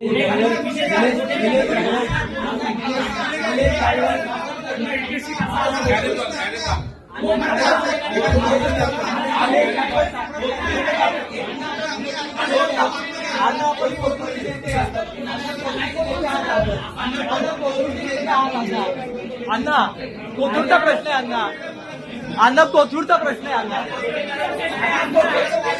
अन्ना कोथुर प्रश्न है अन्ना अन्ना कोथुर प्रश्न है अन्ना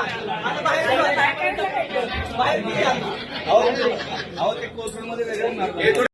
ಮಾಡ್ತಾರೆ